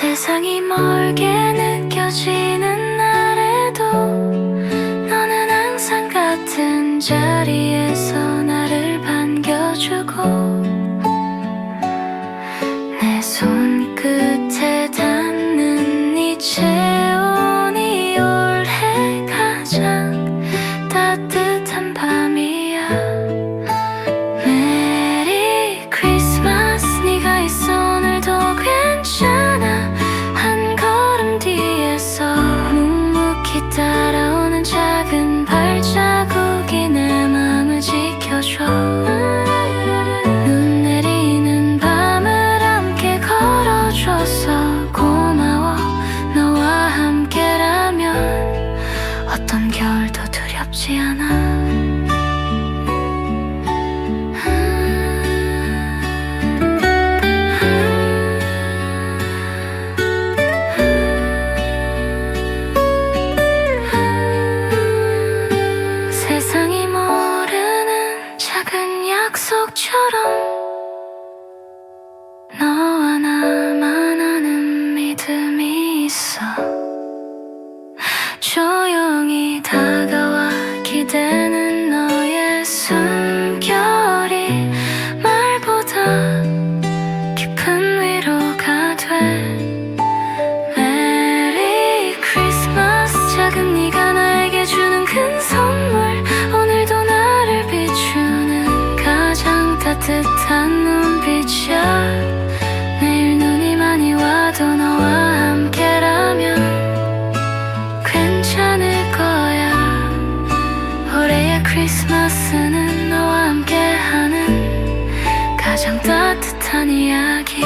세상이 멀게 느껴지는 날에도 너는 항상 같은 자리에서 나를 반겨주고 내 손끝에 닿는 이채 겨울도 두렵지 않아. 세상이 모르는 작은 약속처럼 따뜻한 눈빛이야. 내일 눈이 많이 와도 너와 함께라면 괜찮을 거야. 올해의 크리스마스는 너와 함께하는 가장 따뜻한 이야기